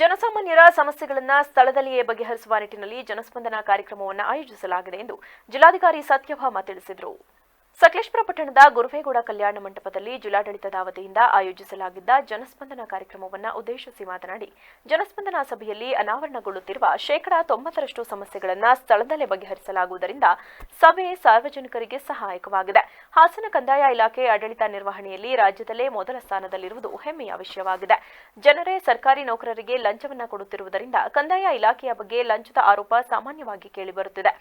ಜನಸಾಮಾನ್ಯರ ಸಮಸ್ಯೆಗಳನ್ನು ಸ್ಥಳದಲ್ಲಿಯೇ ಬಗೆಹರಿಸುವ ನಿಟ್ಟಿನಲ್ಲಿ ಜನಸ್ಪಂದನ ಕಾರ್ಯಕ್ರಮವನ್ನು ಆಯೋಜಿಸಲಾಗಿದೆ ಎಂದು ಜಿಲ್ಲಾಧಿಕಾರಿ ಸತ್ಯಭಾಮ ತಿಳಿಸಿದರು. ಸಕಲೇಶ್ಪುರ ಪಟ್ಟಣದ ಗುರುವೇಗೌಡ ಕಲ್ಯಾಣ ಮಂಟಪದಲ್ಲಿ ಜಿಲ್ಲಾಡಳಿತದ ವತಿಯಿಂದ ಆಯೋಜಿಸಲಾಗಿದ್ದ ಜನಸ್ಪಂದನ ಕಾರ್ಯಕ್ರಮವನ್ನು ಉದ್ದೇಶಿಸಿ ಮಾತನಾಡಿ, ಜನಸ್ಪಂದನ ಸಭೆಯಲ್ಲಿ ಅನಾವರಣಗೊಳ್ಳುತ್ತಿರುವ ಶೇಕಡಾ ತೊಂಬತ್ತರಷ್ಟು ಸಮಸ್ಯೆಗಳನ್ನು ಸ್ಥಳದಲ್ಲೇ ಬಗೆಹರಿಸಲಾಗುವುದರಿಂದ ಸಭೆ ಸಾರ್ವಜನಿಕರಿಗೆ ಸಹಾಯಕವಾಗಿದೆ. ಹಾಸನ ಕಂದಾಯ ಇಲಾಖೆ ಆಡಳಿತ ನಿರ್ವಹಣೆಯಲ್ಲಿ ರಾಜ್ಯದಲ್ಲೇ ಮೊದಲ ಸ್ಥಾನದಲ್ಲಿರುವುದು ಹೆಮ್ಮೆಯ ವಿಷಯವಾಗಿದೆ. ಜನರೇ ಸರ್ಕಾರಿ ನೌಕರರಿಗೆ ಲಂಚವನ್ನು ಕೊಡುತ್ತಿರುವುದರಿಂದ ಕಂದಾಯ ಇಲಾಖೆಯ ಬಗ್ಗೆ ಲಂಚದ ಆರೋಪ ಸಾಮಾನ್ಯವಾಗಿ ಕೇಳಿಬರುತ್ತಿದೆ.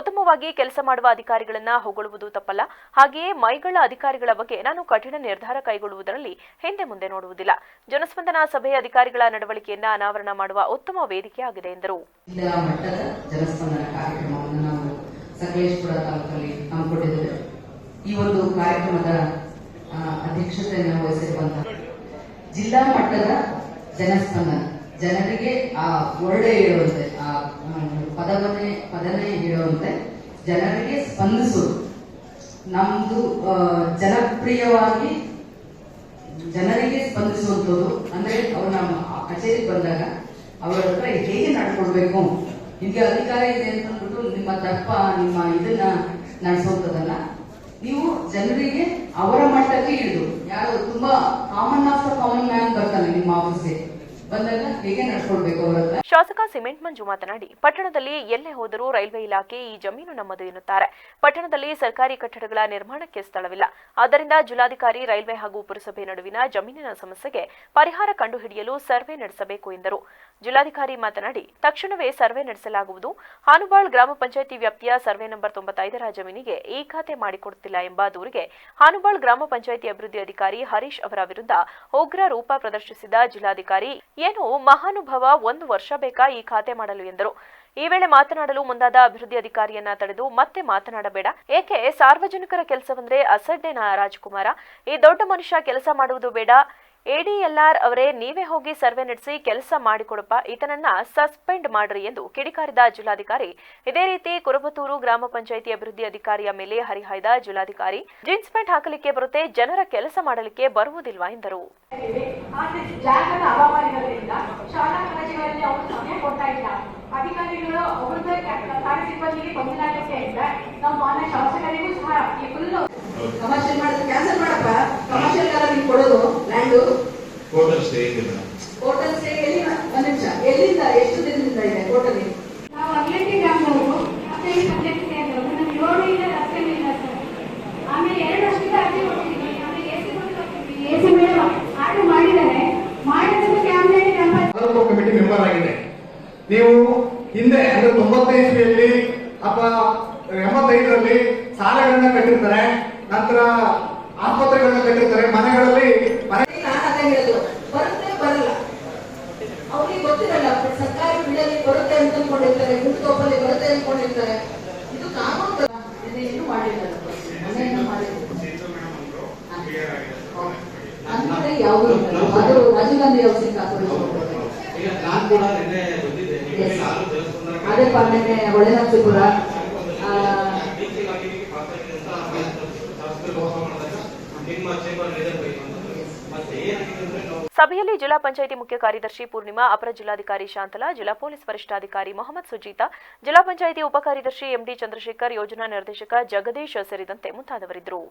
ಉತ್ತಮವಾಗಿ ಕೆಲಸ ಮಾಡುವ ಅಧಿಕಾರಿಗಳನ್ನು ಹೊಗಳುವುದು ತಪ್ಪಲ್ಲ. ಹಾಗೆಯೇ ಮೈಗಳ ಅಧಿಕಾರಿಗಳ ಬಗ್ಗೆ ನಾನು ಕಠಿಣ ನಿರ್ಧಾರ ಕೈಗೊಳ್ಳುವುದರಲ್ಲಿ ಹಿಂದೆ ಮುಂದೆ ನೋಡುವುದಿಲ್ಲ. ಜನಸ್ಪಂದನ ಸಭೆಯ ಅಧಿಕಾರಿಗಳ ನಡವಳಿಕೆಯನ್ನ ಅನಾವರಣ ಮಾಡುವ ಉತ್ತಮ ಎಂದರು. ಸಕಲೇಶ್ಪುರ ತಾಲೂಕಲ್ಲಿ ಹಮ್ಮಿಕೊಂಡಿದ್ದೇವೆ. ಈ ಒಂದು ಕಾರ್ಯಕ್ರಮದ ಅಧ್ಯಕ್ಷತೆಯನ್ನು ವಹಿಸಿರುವಂತಹ ಜಿಲ್ಲಾ ಮಟ್ಟದ ಜನಸ್ಪಂದನ ಜನರಿಗೆ ಆ ಒಳ್ಳೆ ಹೇಳುವಂತೆ ಆ, ಪದವನ್ನೇ ಪದನೇ ಹೇಳುವಂತೆ ಜನರಿಗೆ ಸ್ಪಂದಿಸುವುದು ನಮ್ದು ಜನಪ್ರಿಯವಾಗಿ ಜನರಿಗೆ ಸ್ಪಂದಿಸುವಂಥದ್ದು. ಅಂದ್ರೆ ಅವ್ರು ನಮ್ಮ ಕಚೇರಿಗೆ ಬಂದಾಗ ಅವರ ಹತ್ರ ಹೇಗೆ ನಡ್ಕೊಳ್ಬೇಕು? ನಿಮ್ಗೆ ಅಧಿಕಾರ ಇದೆ ಅಂತ ಅಂದ್ಬಿಟ್ಟು ನಿಮ್ಮ ದಪ್ಪ, ನಿಮ್ಮ ಇದನ್ನ ನಡೆಸುವಂಥದ್ದಲ್ಲ. ನೀವು ಜನರಿಗೆ ಅವರ ಮಟ್ಟಕ್ಕೆ ಇಳಿದು, ಯಾರು ತುಂಬಾ common of the common man ಬರ್ತಾನೆ ನಿಮ್ಮ ಆಫೀಸ್ಗೆ ಬಂದಾಗ ಹೇಗೆ ನಡ್ಕೊಳ್ಬೇಕು ಅವ್ರ ಹತ್ರ ಶಾಸಕ ಸಿಮೆಂಟ್ ಮಂಜು ಮಾತನಾಡಿ, ಪಟ್ಟಣದಲ್ಲಿ ಎಲ್ಲೇ ಹೋದರೂ ರೈಲ್ವೆ ಇಲಾಖೆ ಈ ಜಮೀನು ನಮ್ಮದು ಎನ್ನುತ್ತಾರೆ. ಪಟ್ಟಣದಲ್ಲಿ ಸರ್ಕಾರಿ ಕಟ್ಟಡಗಳ ನಿರ್ಮಾಣಕ್ಕೆ ಸ್ಥಳವಿಲ್ಲ. ಆದ್ದರಿಂದ ಜಿಲ್ಲಾಧಿಕಾರಿ, ರೈಲ್ವೆ ಹಾಗೂ ಪುರಸಭೆ ನಡುವಿನ ಜಮೀನಿನ ಸಮಸ್ಯೆಗೆ ಪರಿಹಾರ ಕಂಡುಹಿಡಿಯಲು ಸರ್ವೆ ನಡೆಸಬೇಕು ಎಂದರು. ಜಿಲ್ಲಾಧಿಕಾರಿ ಮಾತನಾಡಿ, ತಕ್ಷಣವೇ ಸರ್ವೆ ನಡೆಸಲಾಗುವುದು. ಹಾನುಬಾಳ್ ಗ್ರಾಮ ಪಂಚಾಯಿತಿ ವ್ಯಾಪ್ತಿಯ ಸರ್ವೆ ನಂಬರ್ ತೊಂಬತ್ತೈದರ ಜಮೀನಿಗೆ ಈ ಖಾತೆ ಮಾಡಿಕೊಡುತ್ತಿಲ್ಲ ಎಂಬ ದೂರಿಗೆ ಹಾನುಬಾಳ್ ಗ್ರಾಮ ಪಂಚಾಯಿತಿ ಅಭಿವೃದ್ಧಿ ಅಧಿಕಾರಿ ಹರೀಶ್ ಅವರ ವಿರುದ್ಧ ಉಗ್ರ ರೂಪ ಪ್ರದರ್ಶಿಸಿದ ಜಿಲ್ಲಾಧಿಕಾರಿ ಏನು ಮಹಾನುಭವ ಒಂದು ವರ್ಷ ಬೇಕಾ ಈ ಖಾತೆ ಮಾಡಲು ಎಂದರು. ಈ ವೇಳೆ ಮಾತನಾಡಲು ಮುಂದಾದ ಅಭಿವೃದ್ಧಿ ಅಧಿಕಾರಿಯನ್ನ ತಡೆದು ಮತ್ತೆ ಮಾತನಾಡಬೇಡ. ಏಕೆ ಸಾರ್ವಜನಿಕರ ಕೆಲಸವಂದ್ರೆ ಅಸಡ್ಡೆನ ರಾಜಕುಮಾರ. ಈ ದೊಡ್ಡ ಮನುಷ್ಯ ಕೆಲಸ ಮಾಡುವುದು ಬೇಡ. ಎಡಿಎಲ್ಆರ್ ಅವರೇ ನೀವೇ ಹೋಗಿ ಸರ್ವೆ ನಡೆಸಿ ಕೆಲಸ ಮಾಡಿಕೊಡಪ್ಪ, ಈತನನ್ನ ಸಸ್ಪೆಂಡ್ ಮಾಡ್ರಿ ಎಂದು ಕಿಡಿಕಾರಿದ ಜಿಲ್ಲಾಧಿಕಾರಿ. ಇದೇ ರೀತಿ ಕುರುಬತೂರು ಗ್ರಾಮ ಪಂಚಾಯಿತಿ ಅಭಿವೃದ್ಧಿ ಅಧಿಕಾರಿಯ ಮೇಲೆ ಹರಿಹಾಯ್ದ ಜಿಲ್ಲಾಧಿಕಾರಿ. ಜೀನ್ಸ್ ಪ್ಯಾಂಟ್ ಹಾಕಲಿಕ್ಕೆ ಬರುತ್ತೆ, ಜನರ ಕೆಲಸ ಮಾಡಲಿಕ್ಕೆ ಬರುವುದಿಲ್ಲ ಎಂದರು. ಕಮರ್ಷಿಯಲ್ ಲ್ಯಾಂಡು ಹೋಟೆಲ್ ಸ್ಟೇ ಇದೆ ಮೇಡಮ್ ಹೋಟೆಲ್ ಸ್ಟೇ ಎಲ್ಲಿ ಒಂದು ನಿಮಿಷ. ಎಲ್ಲಿಂದ? ಎಷ್ಟು ದಿನದಿಂದ ಇದೆ ಹೋಟೆಲ್ ನಾವು ಅಗ್ಲಟ್ಟಿ ಮತ್ತೆ ನಮ್ಗೆ ಏಳು ಇಲ್ಲ ಇಲ್ಲ ಸರ್. ಆಮೇಲೆ ಎರಡು ವರ್ಷದ ಅರ್ಜಿ ಕೊಟ್ಟಿದ್ದೀವಿ ಆಮೇಲೆ ಎ ಸಿ ಕೊಟ್ಟಿದ್ದೀವಿ ಎ ಸಿ ಮೇಡಮ್ ಆರ್ಡರ್ ಮಾಡಿದ್ದಾರೆ. ಮಾಡಿದ್ರೆ ಕ್ಯಾಮ್ರೇಟ್ ನಮ್ಮ ತಾಲೂಕು ಕಮಿಟಿ ಮೆಂಬರ್ ಆಗಿದೆ. ನೀವು ಹಿಂದೆ ಅಂದ್ರೆ ತೊಂಬತ್ತೈದು ಇಸ್ವಿಯಲ್ಲಿ ಅಥವಾ ಎಂಬತ್ತೈದರಲ್ಲಿ ಸಾಲಗಳನ್ನ ಕಟ್ಟಿರ್ತಾರೆ ನಂತರ ಆಸ್ಪತ್ರೆಗಳನ್ನ ಕಟ್ಟಿರ್ತಾರೆ ಮನೆಗಳಲ್ಲಿ ಮನೆ ನಾನು ಅದೇ ಹೇಳೋದು ಬರುತ್ತೆ ಬರಲ್ಲ ಅವ್ರಿಗೆ ಗೊತ್ತಿರಲ್ಲ ಸರ್ಕಾರಿ ಅಂತ ಅನ್ಕೊಂಡಿರ್ತಾರೆ ಗುಂಟುತೋಪಲ್ಲಿ ಬರುತ್ತೆ ಅನ್ಕೊಂಡಿರ್ತಾರೆ. ಇದು ಕಾನೂನು ಏನು ಮಾಡಿಲ್ಲ ಅಂದ್ರೆ ಯಾವುದು ಅದು ರಾಜೀವ್ ಗಾಂಧಿ ಹೌಸಿಂಗ್ ಕಾರ್ಪೊರೇಷನ್ ಈಗ ನಾನು ಕೂಡ ನಿನ್ನೆ ಬಂದಿದ್ದೆ. ನೀವು Yes. ನಾನು ದೇವಸ್ಥಾನದ ಅದೇ ಪಾಲನೆ ಒಳ್ಳೆನರಸೀಪುರ ನಿಮ್ಮ ಚೇಂಬರ್ ಇದೆ ಮತ್ತೆ ಏನಾಗಿದೆ ಅಂದ್ರೆ ನಾವು ಸಭೆಯಲ್ಲಿ ಜಿಲ್ಲಾ ಪಂಚಾಯಿತಿ ಮುಖ್ಯ ಕಾರ್ಯದರ್ಶಿ ಪೂರ್ಣಿಮಾ, ಅಪರ ಜಿಲ್ಲಾಧಿಕಾರಿ ಶಾಂತಲಾ, ಜಿಲ್ಲಾ ಪೊಲೀಸ್ ವರಿಷ್ಠಾಧಿಕಾರಿ ಮೊಹಮ್ಮದ್ ಸುಜೀತಾ, ಜಿಲ್ಲಾ ಪಂಚಾಯಿತಿ ಉಪಕಾರ್ಯದರ್ಶಿ ಎಂಡಿ ಚಂದ್ರಶೇಖರ್, ಯೋಜನಾ ನಿರ್ದೇಶಕ ಜಗದೀಶ್ ಸೇರಿದಂತೆ ಮುಂತಾದವರಿದ್ದರು.